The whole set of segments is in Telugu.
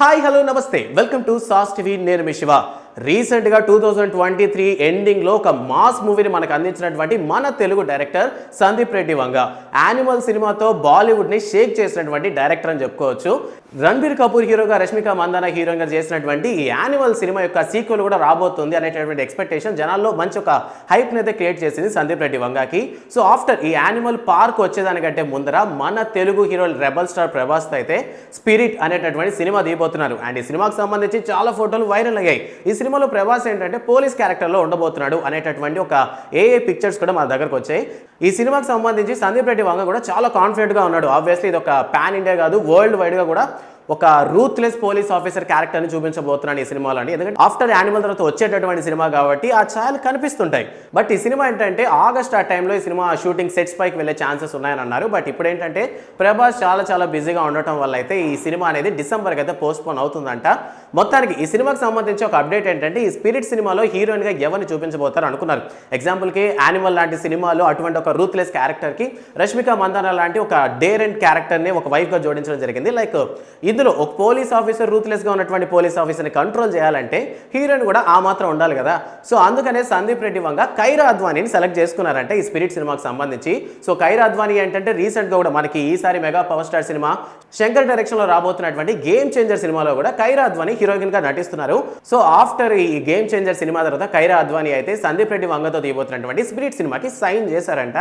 హాయ్ హలో నమస్తే. Welcome to Saas TV. నేను మీ శివ. రీసెంట్గా టూ థౌజండ్ ట్వంటీ త్రీ ఎండింగ్లో ఒక మాస్ మూవీని మనకు అందించినటువంటి మన తెలుగు డైరెక్టర్ సందీప్ రెడ్డి వంగ. యానిమల్ సినిమాతో బాలీవుడ్ని షేక్ చేసినటువంటి డైరెక్టర్ అని చెప్పుకోవచ్చు. రణబీర్ కపూర్ హీరోగా రష్మిక మందాన హీరోగా చేసినటువంటి ఈ యానిమల్ సినిమా యొక్క సీక్వెల్ కూడా రాబోతుంది అనేటటువంటి ఎక్స్పెక్టేషన్ జనాల్లో మంచి ఒక హైప్ని అయితే క్రియేట్ చేసింది సందీప్ రెడ్డి వంగాకి. సో ఆఫ్టర్ ఈ యానిమల్ పార్క్ వచ్చేదానికంటే ముందర మన Telugu hero rebel star Prabhas అయితే స్పిరిట్ అనేటటువంటి సినిమా దిగిపోతున్నారు. అండ్ ఈ సినిమాకి సంబంధించి చాలా ఫోటోలు వైరల్ అయ్యాయి. ఈ సినిమాలో ప్రభాస్ ఏంటంటే పోలీస్ క్యారెక్టర్లో ఉండబోతున్నాడు అనేటటువంటి ఒక ఏఏ పిక్చర్స్ కూడా మన దగ్గరకు వచ్చాయి. ఈ సినిమాకి సంబంధించి సందీప్ రెడ్డి వంగ కూడా చాలా కాన్ఫిడెంట్గా ఉన్నాడు. ఆబ్వియస్లీ ఇది ఒక పాన్ ఇండియా కాదు వరల్డ్ వైడ్గా కూడా ఒక రూత్లెస్ పోలీస్ ఆఫీసర్ క్యారెక్టర్ని చూపించబోతున్నాను ఈ సినిమాలో అండి. ఎందుకంటే ఆఫ్టర్ యానిమల్ తర్వాత వచ్చేటటువంటి సినిమా కాబట్టి ఆ ఛాయలు కనిపిస్తుంటాయి. బట్ ఈ సినిమా ఏంటంటే ఆగస్ట్ ఆ టైంలో ఈ సినిమా షూటింగ్ సెట్స్ పైకి వెళ్ళే ఛాన్సెస్ ఉన్నాయని అన్నారు బట్ ఇప్పుడు ఏంటంటే ప్రభాస్ చాలా చాలా బిజీగా ఉండటం వల్ల అయితే ఈ సినిమా అనేది డిసెంబర్కి అయితే పోస్ట్పోన్ అవుతుందంట. మొత్తానికి ఈ సినిమాకి సంబంధించి ఒక అప్డేట్ ఏంటంటే ఈ స్పిరిట్ సినిమాలో హీరోయిన్గా ఎవరిని చూపించబోతారు అనుకున్నారు. ఎగ్జాంపుల్కి యానిమల్ లాంటి సినిమాలో అటువంటి ఒక రూత్లెస్ క్యారెక్టర్కి రష్మిక మందాన లాంటి ఒక డేర్ అండ్ క్యారెక్టర్ని ఒక వైఫ్గా జోడించడం జరిగింది. లైక్ ఇందులో ఒక పోలీస్ ఆఫీసర్ రూత్లెస్గా ఉన్నటువంటి పోలీస్ ఆఫీసర్ని కంట్రోల్ చేయాలంటే హీరోయిన్ కూడా ఆ మాత్రం ఉండాలి కదా. సో అందుకనే సందీప్ రెడ్డి వంగ కైరా అద్వానీని సెలెక్ట్ చేసుకున్నారంటే ఈ స్పిరిట్ సినిమాకి సంబంధించి. సో కైరా అద్వానీ ఏంటంటే రీసెంట్గా కూడా మనకి ఈసారి మెగా పవర్ స్టార్ సినిమా శంకర్ డైరెక్షన్లో రాబోతున్నటువంటి గేమ్ చేంజర్ సినిమాలో కూడా కైరా అద్వానీ హీరోయిన్గా నటిస్తున్నారు. సో ఆఫ్టర్ ఈ గేమ్ చేంజర్ సినిమా తర్వాత కైరా అద్వానీ అయితే సందీప్ రెడ్డి వంగతో తీయబోతున్నటువంటి స్పిరిట్ సినిమాకి సైన్ చేశారంట.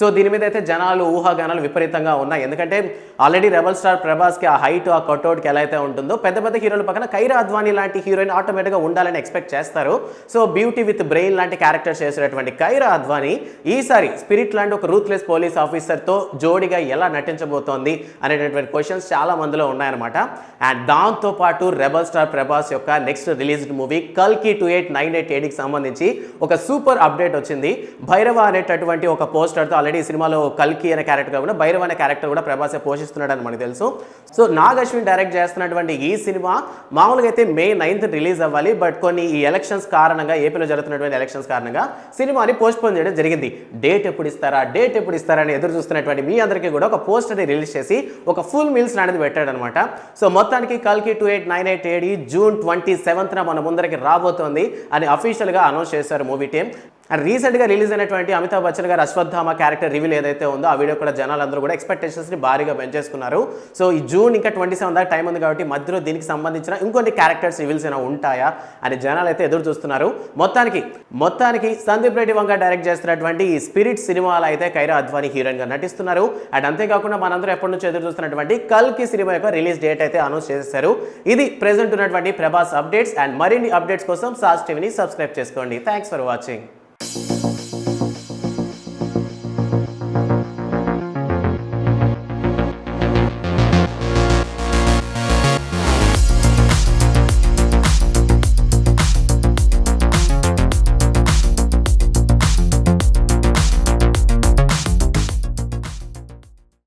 సో దీని మీద అయితే జనాలు ఊహాగానాలు విపరీతంగా ఉన్నాయి. ఎందుకంటే ఆల్రెడీ రెబల్ స్టార్ ప్రభాస్కి ఆ హైట్ ఆ కట్అవుట్కి ఎలా అయితే ఉంటుందో పెద్ద పెద్ద హీరోల పక్కన కైరా అద్వానీ లాంటి హీరోయిన్ ఆటోమేటిక్గా ఉండాలని ఎక్స్పెక్ట్ చేస్తారు. సో బ్యూటీ విత్ బ్రెయిన్ లాంటి క్యారెక్టర్ చేసినటువంటి కైరా అద్వానీ ఈసారి స్పిరిట్ లాంటి ఒక రూత్లెస్ పోలీస్ ఆఫీసర్తో జోడిగా ఎలా నటించబోతోంది అనేటటువంటి క్వశ్చన్స్ చాలా మందిలో ఉన్నాయన్నమాట. అండ్ దాంతో పాటు రెబల్ స్టార్ ప్రభాస్ యొక్క నెక్స్ట్ రిలీజ్డ్ మూవీ కల్కి టూ ఎయిట్ నైన్ ఎయిట్ ఎయిట్కి సంబంధించి ఒక సూపర్ అప్డేట్ వచ్చింది. భైరవ అనేటటువంటి ఒక పోస్టర్తో ఆల్రెడీ సినిమాలో కల్కి అనే క్యారెక్టర్ కాకుండా భైరవ అనే క్యారెక్టర్ కూడా ప్రభాసే పోషిస్తున్నాడని మనకు తెలుసు. సో నాగ్ అశ్విన్ డైరెక్ట్ చేస్తున్నటువంటి ఈ సినిమా మామూలుగా అయితే మే నైన్త్ రిలీజ్ అవ్వాలి బట్ కొన్ని ఈ ఎలక్షన్స్ కారణంగా ఏపీలో జరుగుతున్నటువంటి ఎలక్షన్స్ కారణంగా సినిమాని పోస్ట్పోన్ చేయడం జరిగింది. డేట్ ఎప్పుడు ఇస్తారా డేట్ ఎప్పుడు ఇస్తారా అని ఎదురు చూస్తున్నటువంటి మీ అందరికీ కూడా ఒక పోస్టర్ని రిలీజ్ చేసి ఒక ఫుల్ మీల్స్ అనేది పెట్టాడనమాట. సో మొత్తానికి కల్కి two eight nine eight AD June twenty సెవెంత్న మన ముందరికి రాబోతోంది అని అఫీషియల్గా అనౌన్స్ చేశారు మూవీ టీం. అండ్ రీసెంట్గా రిలీజ్ అయినటువంటి అమితాబ్ బచ్చన్ గారు అశ్వత్థామ క్యారెక్టర్ రివీల్ ఏదైతే ఉందో ఆ వీడియో కూడా జనాలందరూ కూడా ఎక్స్పెక్టేషన్స్ని భారీగా పెంచేసుకున్నారు. సో ఈ జూన్ ఇంకా ట్వంటీ సెవెన్ దాకా టైం ఉంది కాబట్టి మధ్యలో దీనికి సంబంధించిన ఇంకొన్ని క్యారెక్టర్స్ రివీల్స్ అయినా ఉంటాయా అని జనాలు అయితే ఎదురు చూస్తున్నారు. మొత్తానికి మొత్తానికి సందీప్ రెడ్డి వంక డైరెక్ట్ చేస్తున్నటువంటి ఈ స్పిరిట్ సినిమాలో అయితే కైరా అద్వానీ హీరోయిన్గా నటిస్తున్నారు. అండ్ అంతేకాకుండా మనందరూ ఎప్పటి నుంచి ఎదురు చూస్తున్నటువంటి కల్కి సినిమా యొక్క రిలీజ్ డేట్ అయితే అనౌన్స్ చేశారు ఇది ప్రెసెంట్ ఉన్నటువంటి ప్రభాస్ అప్డేట్స్ అండ్ మరిన్ని అప్డేట్స్ కోసం సాస్ టీవీని సబ్స్క్రైబ్ చేసుకోండి. Thanks for watching